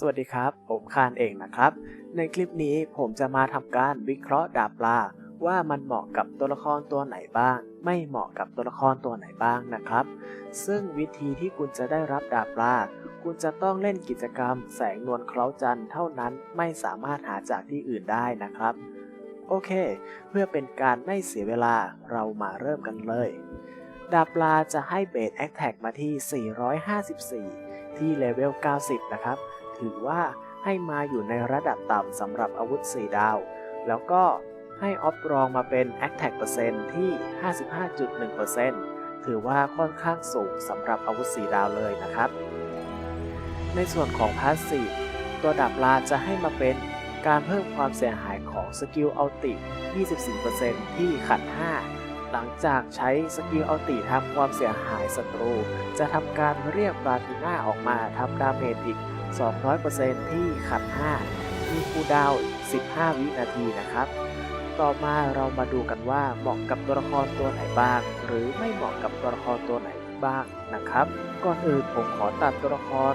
สวัสดีครับ ผมคานเองนะครับ ในคลิปนี้ผมจะมาทำการวิเคราะห์ดาบปลา ว่ามันเหมาะกับตัวละครตัวไหนบ้าง ไม่เหมาะกับตัวละครตัวไหนบ้างนะครับ ซึ่งวิธีที่คุณจะได้รับดาบปลา คุณจะต้องเล่นกิจกรรม แสงนวลเคล้าจันทร์เท่านั้นไม่สามารถหาจากที่อื่นได้นะครับ โอเค เพื่อเป็นการไม่เสียเวลาเรามาเริ่มกันเลย ดาบปลาจะให้เบสแอคแท็กมาที่ 454 ที่เลเวล 90 นะครับ ถือว่าให้มาอยู่ในระดับต่ำสำหรับอาวุธ 4 ดาว แล้วก็ให้ออฟรองมาเป็น Attack เปอร์เซ็นต์ที่ 55.1%ถือว่าค่อนข้างสูงสำหรับอาวุธ 4 ดาวเลยนะครับ ในส่วนของพาสซีฟตัวดาบลาจะให้มาเป็นการเพิ่มความเสียหายของสกิลอัลติ 24%ที่ขัด 5 หลังจากใช้สกิลอัลติทำความเสียหายศัตรู จะทำการเรียกบาทูน่าออกมาทำดาเมจอีก 200%ที่ขัด 5 มีคูดาว 15 วินาทีนะครับ ต่อมาเรามาดูกันว่าเหมาะกับตัวละครตัวไหนบ้าง หรือไม่เหมาะกับตัวละครตัวไหนบ้างนะครับ ก่อนอื่นผมขอตัดตัวละคร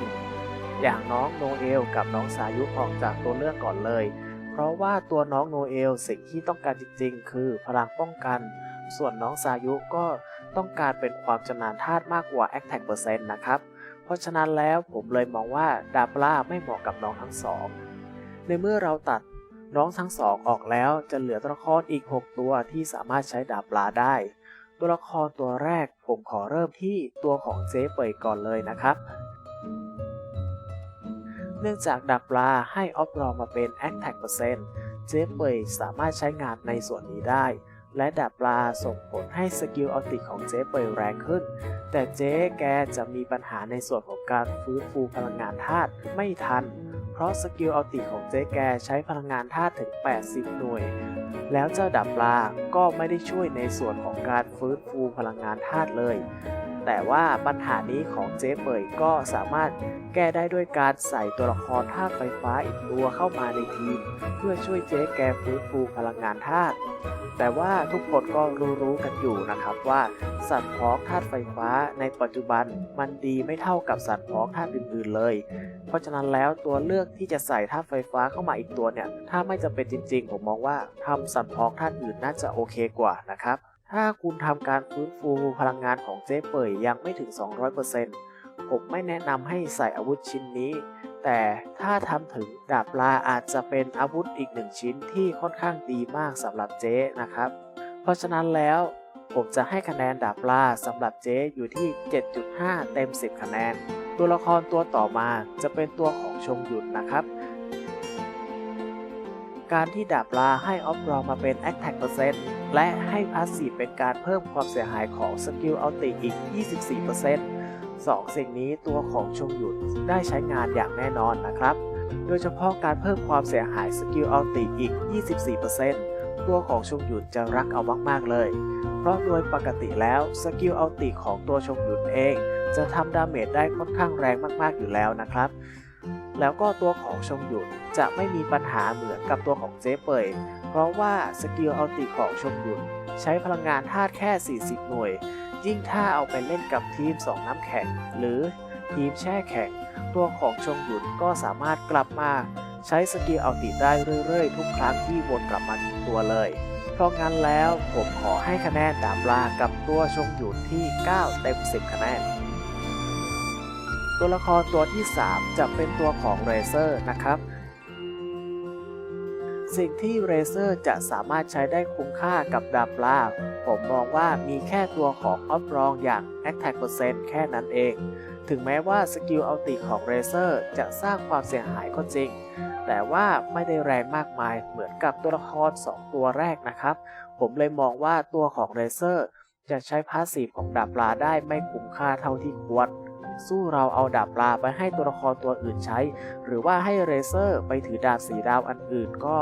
อย่างน้องโนเอลกับน้องสายุออกจากตัวเลือกก่อนเลย เพราะว่าตัวน้องโนเอลสิ่งที่ต้องการจริงๆ คือพลังป้องกัน ส่วนน้องสายุก็ต้องการเป็นความชำนาญธาตุมากกว่า Attack เปอร์เซ็นต์นะครับ เพราะฉะนั้นแล้วผมเลยมองว่าดาบล่าไม่เหมาะกับน้องทั้งสอง ในเมื่อเราตัดน้องทั้งสองออกแล้วจะเหลือตัวละครอีก 6 ตัวที่สามารถใช้ดาบปลาได้ ตัวละครตัวแรกผมขอเริ่มที่ตัวของเจ๊เปยก่อนเลยนะครับ เนื่องจากดาบปลาให้ออฟรอมาเป็น Attack เปอร์เซ็นต์เจ๊เปยสามารถใช้งานในส่วนนี้ได้ และดาบปลาส่งผลให้สกิลออติของเจ๊เป่ยแรงขึ้น แต่เจ๊แกจะมีปัญหาในส่วนของการฟื้นฟูพลังงานธาตุไม่ทัน เพราะสกิลออติของเจ๊แกใช้พลังงานธาตุถึง 80 หน่วย แล้วเจ้าดับปลาก็ไม่ได้ช่วยในส่วนของการฟื้นฟูพลังงานธาตุเลย แต่ว่าปัญหานี้ของเจ๊เป่ยก็สามารถแก้ได้ด้วยการใส่ตัวละครธาตุไฟฟ้าอีกตัวเข้ามาในทีม เพื่อช่วยเจ๊แกฟื้นฟูพลังงานธาตุแต่ว่าทุกคนก็รู้ๆกันอยู่นะครับว่า สัตว์พ้องธาตุไฟฟ้าในปัจจุบันมันดีไม่เท่ากับสัตว์พ้องธาตุอื่นๆเลย เพราะฉะนั้นแล้วตัวเลือกที่จะใส่ธาตุไฟฟ้าเข้ามาอีกตัวเนี่ย ถ้าไม่จำเป็นจริงๆ ผมมองว่าทำสัตว์พ้องธาตุอื่นน่าจะโอเคกว่านะครับ ถ้าคุณทำการฟื้นฟูพลังงานของเจ๊เป่ยยังไม่ถึง 200%ผมไม่แนะนำให้ใส่อาวุธชิ้นนี้ แต่ถ้าทำถึงดาบลาอาจจะเป็นอาวุธอีกหนึ่งชิ้นที่ค่อนข้างดีมากสำหรับเจ๊นะครับ เพราะฉะนั้นแล้วผมจะให้คะแนนดาบลาสำหรับเจ๊อยู่ที่ 7.5 เต็ม 10 คะแนน ตัวละครตัวต่อมาจะเป็นตัวของชงหยุนนะครับ การที่ดาบลาให้ออฟรอมาเป็น Attack เปอร์เซ็นต์และให้พาสซีฟเป็นการเพิ่มความเสียหายของสกิลอัลติอีก 24%สองสิ่งนี้ตัวของชงหยุนได้ใช้งานอย่างแน่นอนนะครับ โดยเฉพาะการเพิ่มความเสียหายสกิลอัลติอีก 24%ตัวของชงหยุนจะรักเอามาก ๆ เลย เพราะโดยปกติแล้วสกิลอัลติของตัวชงหยุนเอง จะทำดาเมจได้ค่อนข้างแรงมาก ๆ อยู่แล้วนะครับ แล้วก็ตัวของชงหยุนจะไม่มีปัญหาเหมือนกับตัวของเจ๊เปยเพราะว่าสกิลอัลติของชงหยุนใช้พลังงานธาตุแค่ 40 หน่วย ยิ่งถ้าเอาไปเล่นกับทีม 2 น้ำแข็ง หรือทีมแช่แข็ง ตัวของชงหยุนก็สามารถกลับมาใช้สกิลอัลติได้เรื่อยๆ ทุกครั้งที่วนกลับมาถึงตัวเลย เพราะงั้นแล้วผมขอให้คะแนนดาบลากับตัวชงหยุนที่ 9 เต็ม 10 คะแนน ตัวละครตัวที่ 3 จะเป็นตัวของเรเซอร์นะครับ สิ่งที่เรเซอร์จะสามารถใช้ได้คุ้มค่ากับดาบปลาผมมองว่ามีแค่ตัวของออฟรองอย่าง Attack แค่นั้นเอง ถึงแม้ว่าสกิลอัลติของเรเซอร์จะสร้างความเสียหายก็จริง แต่ว่าไม่ได้แรงมากมายเหมือนกับตัวละคร 2 ตัวแรกนะครับ ผมเลยมองว่าตัวของเรเซอร์จะใช้พาสซีฟของดาบปลาได้ไม่คุ้มค่าเท่าที่ควร สู้เราเอาดาบปลาไปให้ตัวละครตัวอื่นใช้ หรือว่าให้เรเซอร์ไปถือดาบสีดาวอันอื่นก็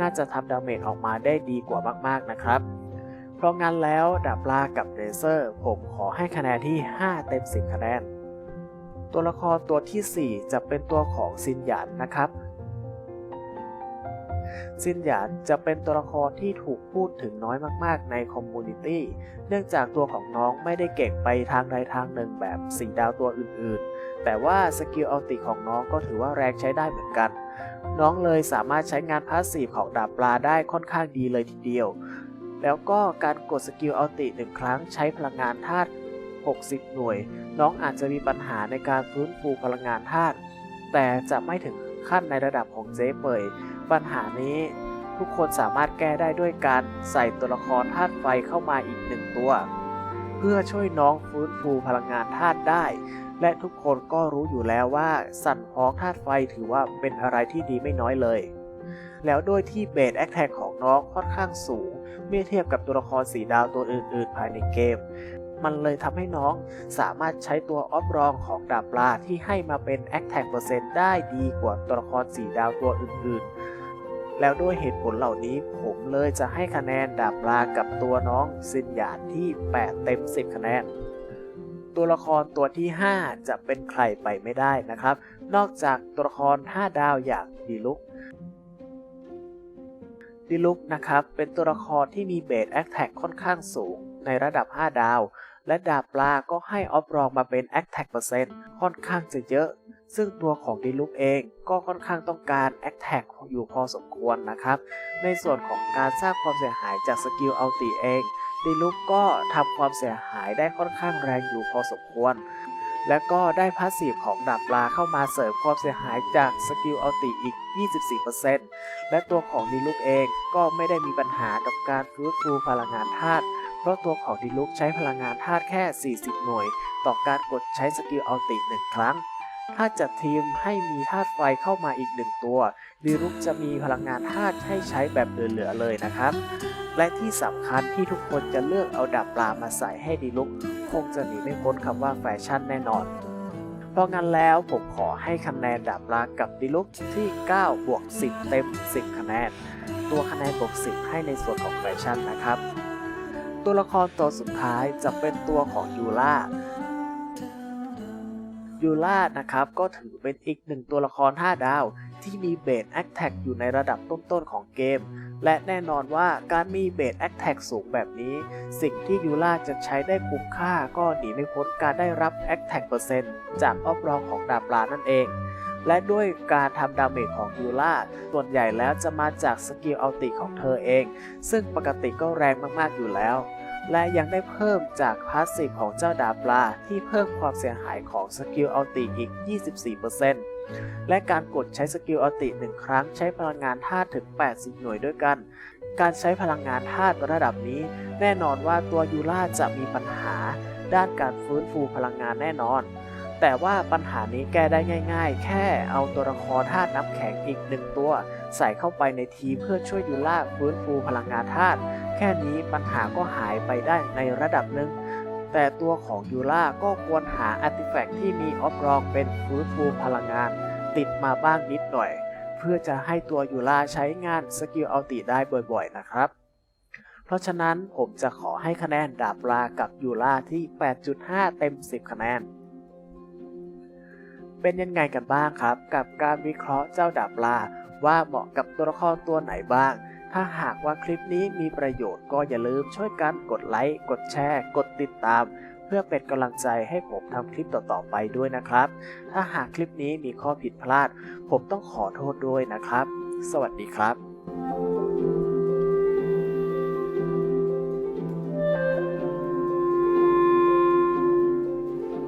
น่าจะทำดาเมจออกมาได้ดีกว่ามากๆนะครับ เพราะงั้นแล้วดาบปลากับเรเซอร์ ผมขอให้คะแนนที่ 5 เต็ม 10 คะแนน ตัวละครตัวที่ 4 จะเป็นตัวของซินหยันนะครับ ซินหยานจะเป็นตัวละครที่ถูกพูดถึงน้อยมากๆ ในคอมมูนิตี้ เนื่องจากตัวของน้องไม่ได้เก่งไปทางใดทางหนึ่งแบบสีดาวตัวอื่นๆ แต่ว่าสกิลอัลติของน้องก็ถือว่าแรงใช้ได้เหมือนกัน น้องเลยสามารถใช้งานพาสซีฟของดาบปลาได้ค่อนข้างดีเลยทีเดียว แล้วก็การกดสกิลอัลติหนึ่งครั้งใช้พลังงานธาตุ 60 หน่วย น้องอาจจะมีปัญหาในการฟื้นฟูพลังงานธาตุ แต่จะไม่ถึงขั้นในระดับของเจ๊เปย ปัญหานี้ทุกคนสามารถแก้ได้ด้วยการใส่ตัวละครธาตุไฟเข้ามาอีกหนึ่งตัว เพื่อช่วยน้องฟื้นฟูพลังงานธาตุได้ และทุกคนก็รู้อยู่แล้วว่า สั่นพ้องธาตุไฟถือว่าเป็นอะไรที่ดีไม่น้อยเลย แล้วด้วยที่เบสแอคแท็กของน้องค่อนข้างสูง เมื่อเทียบกับตัวละครสีดาวตัวอื่นๆ ภายในเกม มันเลยทำให้น้องสามารถใช้ตัวออฟรองของดาบปลาที่ให้มาเป็นแอคแท็กเปอร์เซ็นต์ได้ดีกว่าตัวละครสีดาวตัวอื่นๆ แล้วด้วยเหตุผลเหล่านี้ผมเลยจะให้คะแนนดาบปลากับตัวน้องซินหยานที่ 8 เต็ม 10 คะแนน ตัวละครตัวที่ 5 จะเป็นใครไปไม่ได้นะครับ นอกจากตัวละคร 5 ดาวอย่างดีลุกดิลุกนะครับ เป็นตัวละครที่มีเบสแอคแท็กค่อนข้างสูงในระดับ 5 ดาว และดาบปลาก็ให้ออฟรองมาเป็นแอคแท็กเปอร์เซ็นต์ค่อนข้างจะเยอะ ซึ่งตัวของดิลุกเองก็ค่อนข้างต้องการแอคแท็กอยู่พอสมควรนะครับ ในส่วนของการสร้างความเสียหายจากสกิลอัลติเองดิลุกก็ทำความเสียหายได้ค่อนข้างแรงอยู่พอสมควร และก็ได้พาสซีฟของดาบปลาเข้ามาเสริมความเสียหายจากสกิลอัลติอีก 24%และตัวของดิลุกเองก็ไม่ได้มีปัญหากับการฟื้นฟูพลังงานธาตุเพราะตัวของดิลุกใช้พลังงานธาตุแค่ 40 หน่วย ต่อการกดใช้สกิลอัลติหนึ่งครั้ง ถ้าจัดทีมให้มีธาตุไฟเข้ามาอีกหนึ่งตัวดิลุกจะมีพลังงานธาตุให้ใช้แบบเหลือๆเลยนะครับ และที่สำคัญที่ทุกคนจะเลือกเอาดาบปลามาใส่ให้ดิลุกคงจะหนีไม่พ้นคำว่าแฟชั่นแน่นอน เพราะงั้นแล้วผมขอให้คะแนนดาบปลากับดิลุกที่ 9 บวก 10 เต็ม 10 คะแนน ตัวคะแนนบวก 10 ให้ในส่วนของแฟชั่นนะครับ ตัวละครตัวสุดท้ายจะเป็นตัวของยูล่า ยูล่านะครับ ก็ถือเป็นอีกหนึ่งตัวละคร 5 ดาว ที่มีเบสแอคแท็กอยู่ในระดับต้นๆของเกม และแน่นอนว่าการมีเบสแอคแท็กสูงแบบนี้ สิ่งที่ยูล่าจะใช้ได้คุ้มค่าก็หนีไม่พ้นการได้รับแอคแท็กเปอร์เซ็นต์จากออฟรองของดาบปลานั่นเองและด้วยการทำดาเมจของยูล่าส่วนใหญ่แล้วจะมาจากสกิลอัลติของเธอเอง ซึ่งปกติก็แรงมากๆอยู่แล้ว และยังได้เพิ่มจากพาสซีฟของเจ้าดาบปลาที่เพิ่มความเสียหายของสกิลอัลติอีก 24%และการกดใช้สกิลอัลติหนึ่งครั้งใช้พลังงานธาตุถึง 80 หน่วยด้วยกัน การใช้พลังงานธาตุระดับนี้ แน่นอนว่าตัวยูล่าจะมีปัญหา ด้านการฟื้นฟูพลังงานแน่นอน แต่ว่าปัญหานี้แก้ได้ง่าย ๆ แค่เอาตัวละครธาตุน้ำแข็งอีกหนึ่งตัว ใส่เข้าไปในทีเพื่อช่วยยูล่าฟื้นฟูพลังงานธาตุ แค่นี้ปัญหาก็หายไปได้ในระดับหนึ่ง แต่ตัวของยูล่าก็ควรหาอาร์ติแฟกต์ที่มีออฟรองเป็นฟื้นฟูพลังงาน ติดมาบ้างนิดหน่อย เพื่อจะให้ตัวยูล่าใช้งานสกิลอัลติได้บ่อยๆนะครับ เพราะฉะนั้นผมจะขอให้คะแนนดาบปลากับยูล่าที่ 8.5 เต็ม 10 คะแนนเป็นยังไงกันบ้างครับ กับการวิเคราะห์เจ้าดาบปลาว่าเหมาะกับตัวละครตัวไหนบ้าง ถ้าหากว่าคลิปนี้มีประโยชน์ก็อย่าลืมช่วยกันกดไลค์ กดแชร์ กดติดตาม เพื่อเป็นกำลังใจให้ผมทำคลิปต่อๆไปด้วยนะครับ ถ้าหากคลิปนี้มีข้อผิดพลาด ผมต้องขอโทษด้วยนะครับ สวัสดีครับ